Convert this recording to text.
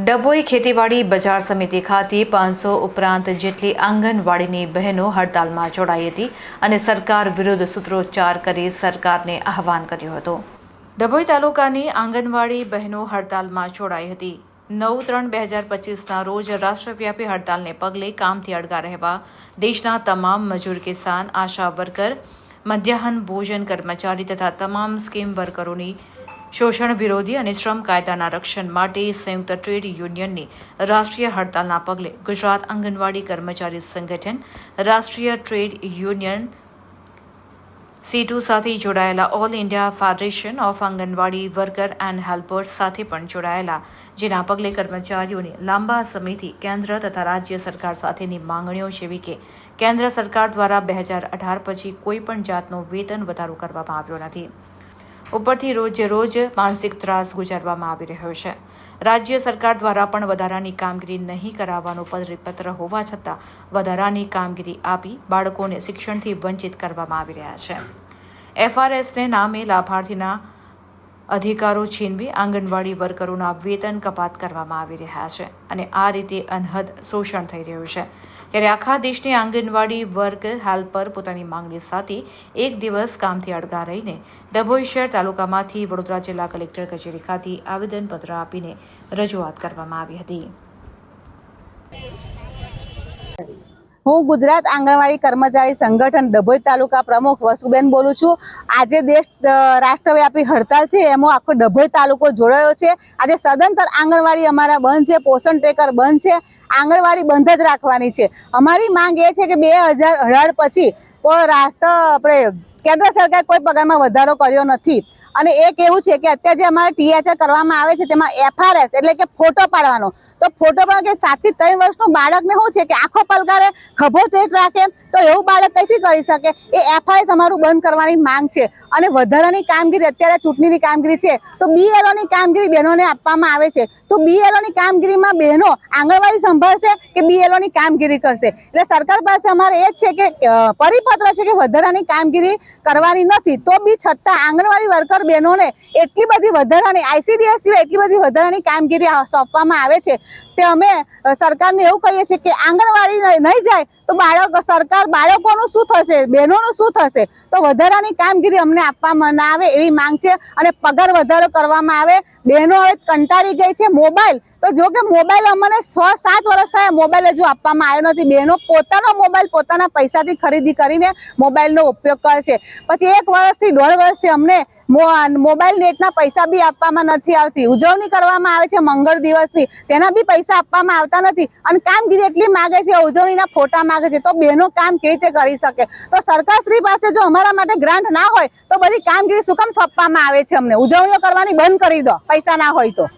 ડભોઈ ખેતીવાડી બજાર સમિતિ ખાતે પાંચસો ઉપરાંત જેટલી આંગણવાડીની બહેનો હડતાલમાં જોડાઈ હતી અને સરકાર વિરુદ્ધ સૂત્રોચ્ચાર કરી સરકારને આહવાન કર્યું હતું. ડભોઈ તાલુકાની આંગણવાડી બહેનો હડતાલમાં જોડાઈ હતી. નવ ત્રણ બે હજાર પચીસના રોજ રાષ્ટ્રવ્યાપી હડતાલને પગલે કામથી અડગા રહેવા દેશના તમામ મજૂર કિસાન, આશા વર્કર, મધ્યાહન ભોજન કર્મચારી તથા તમામ સ્કીમ વર્કરોની શોષણ વિરોધી અને શ્રમ કાયદાના રક્ષણ માટે સંયુક્ત ટ્રેડ યુનિયનની રાષ્ટ્રીય હડતાલના પગલે ગુજરાત આંગણવાડી કર્મચારી સંગઠન, રાષ્ટ્રીય ટ્રેડ યુનિયન સીટુ સાથે જોડાયેલા all India federation of anganwadi worker and helpers સાથે પણ જોડાયેલા, જેના પગલે કર્મચારીઓની લાંબા સમયથી કેન્દ્ર તથા રાજ્ય સરકાર સાથેની માંગણીઓ જેવી કે કેન્દ્ર સરકાર દ્વારા બે હજાર અઢાર પછી કોઈપણ જાતનો વેતન વધારો કરવામાં આવ્યો નથી. ઉપરથી રોજે રોજ માનસિક ત્રાસ ગુજારવામાં આવી રહ્યો છે. રાજ્ય સરકાર દ્વારા પણ વધારાની કામગીરી નહીં કરાવવાનું પરિપત્ર હોવા છતાં વધારાની કામગીરી આપી બાળકોને શિક્ષણથી વંચિત કરવામાં આવી રહ્યા છે. એફઆરએસને નામે લાભાર્થીના અધિકારો છીનવી આંગણવાડી વર્કરોના વેતન કપાત કરવામાં આવી રહ્યા છે અને આ રીતે અનહદ શોષણ થઈ રહ્યું છે. ત્યારે આખા દેશની આંગણવાડી વર્ગ હેલ્પર પોતાની માંગણી સાથે એક દિવસ કામથી અડગા રહીને ડભોઈ શહેર તાલુકામાંથી વડોદરા જિલ્લા કલેક્ટર કચેરી ખાતે આવેદનપત્ર આપીને રજૂઆત કરવામાં આવી હતી. હું ગુજરાત આંગણવાડી કર્મચારી સંગઠન ડભોઈ તાલુકા પ્રમુખ વસુબેન બોલું છું. આજે દેશ રાષ્ટ્રવ્યાપી હડતાલ છે, એમાં આખો ડભોઈ તાલુકો જોડાયો છે. આજે સદંતર આંગણવાડી અમારા બંધ છે, પોષણ ટેકર બંધ છે. આંગણવાડી બંધ જ રાખવાની છે. અમારી માંગ એ છે કે બે હજાર અઢાર પછી રાષ્ટ્ર, આપણે, કેન્દ્ર સરકાર કોઈ પગારમાં વધારો કર્યો નથી. અને એક એવું છે કે અત્યારે જે અમારે ટીએચઆર કરવામાં આવે છે, તેમાં એફઆરએસ એટલે કે ફોટો પાડવાનો. તો ફોટો પાડવા કે સાતથી ત્રણ વર્ષનું બાળકને શું છે કે આખો પલકારે ખભો ટેટ રાખે, તો એવું બાળક કઈથી કરી શકે? એ એફઆરએસ અમારું બંધ કરવાની માંગ છે. અને વધારાની કામગીરી, અત્યારે ચૂંટણીની કામગીરી છે, તો બીએલઓની કામગીરી બહેનોને આપવામાં આવે છે. તો બીએલઓની કામગીરીમાં બહેનો આંગણવાડી સંભાળશે કે બીએલઓ ની કામગીરી કરશે? એટલે સરકાર પાસે અમારે એ જ છે કે પરિપત્ર છે કે વધારાની કામગીરી કરવાની નથી. તો બી છતાં આંગણવાડી વર્કર બહેનોને એટલી બધી વધારાની આઈસીડીએસ સિવાય એટલી બધી વધારાની કામગીરી સોંપવામાં આવે છે. તે અમે સરકારને એવું કહીએ છીએ કે આંગણવાડી નહીં- જાય તો બાળક, સરકાર બાળકોનું શું થશે, બહેનોનું શું થશે? તો વધારાની કામગીરી અમને આપવામાં ના આવે એવી માંગ છે અને પગાર વધારો કરવામાં આવે. બહેનો હવે કંટાળી ગઈ છે મોબાઈલ. તો જો કે મોબાઈલ અમને છ, સાત વર્ષ થયા મોબાઈલ હજુ આપવામાં આવ્યો નથી. બહેનો પોતાનો મોબાઈલ પોતાના પૈસાથી ખરીદી કરીને મોબાઈલનો ઉપયોગ કરે છે. પછી એક વર્ષથી, દોઢ વર્ષથી અમને મોબાઈલ નેટના પૈસા બી આપવામાં નથી આવતી. ઉજવણી કરવામાં આવે છે મંગળ દિવસની. તેના બી પૈસા આપવામાં આવતા નથી. અને કામગીરી એટલી માગે છે, ઉજવણીના ફોટા માગે છે, તો બહેનો કામ કેવી રીતે કરી શકે? તો સરકારશ્રી પાસે જો અમારા માટે ગ્રાન્ટ ના હોય, તો બધી કામગીરી શું કામ સોંપવામાં આવે છે અમને? ઉજવણીઓ કરવાની બંધ કરી દો, પૈસા ના હોય તો.